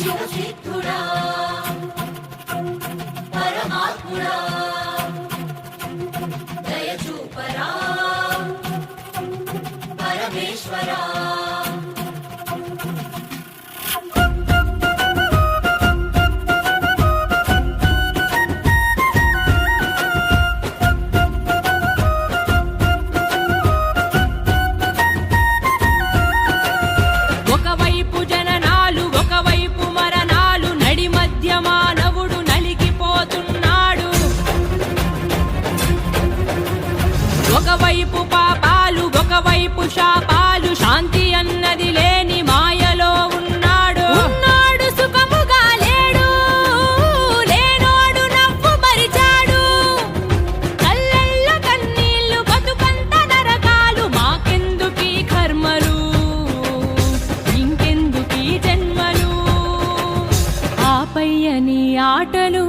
సిద్ధుడా పరమాత్ముడా? దయచూపరా? పరమేశ్వరా? ఒకవైపు శాపాలు శాంతి అన్నది లేని మాయలో ఉన్నాడు. ఉన్నాడు సుఖముగా లేడు లేనోడు నవ్వు పరిచాడు కళ్ళల్ల కన్నీళ్ళు బతుకంత నరకాలు మాకెందుకీ కర్మలు? ఇంకెందుకీ జన్మలు? ఆపయ్యని ఆటలు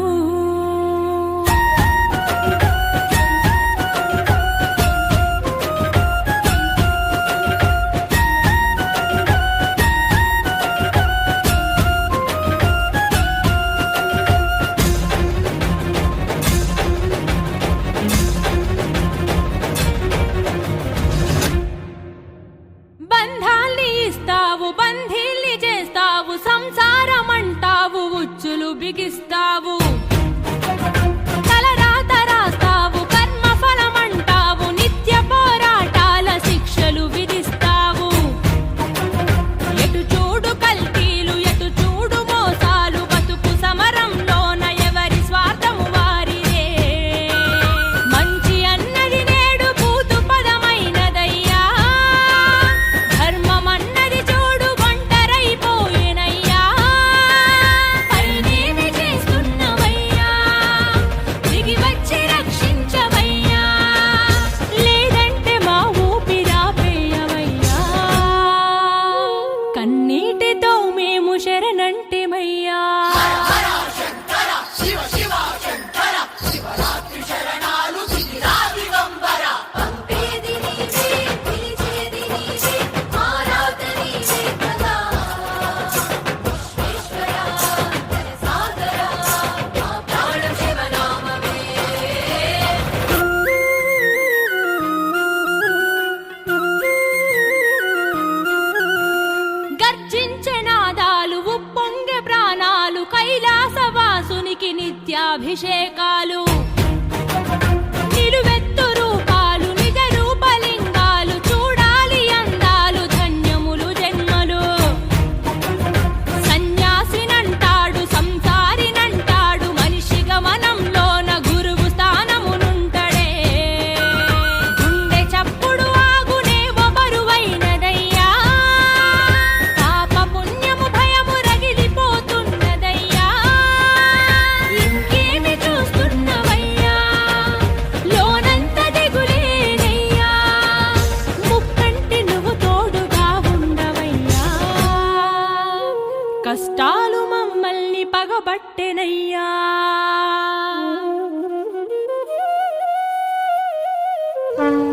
నిత్యాభిషేకాలు కష్టాలు మమ్మల్ని పగబట్టెనయ్యా. Mm.